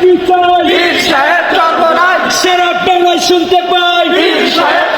চাই? সাহেব চর্বনায় সারা বাংলায় শুনতে পাই। সাহেব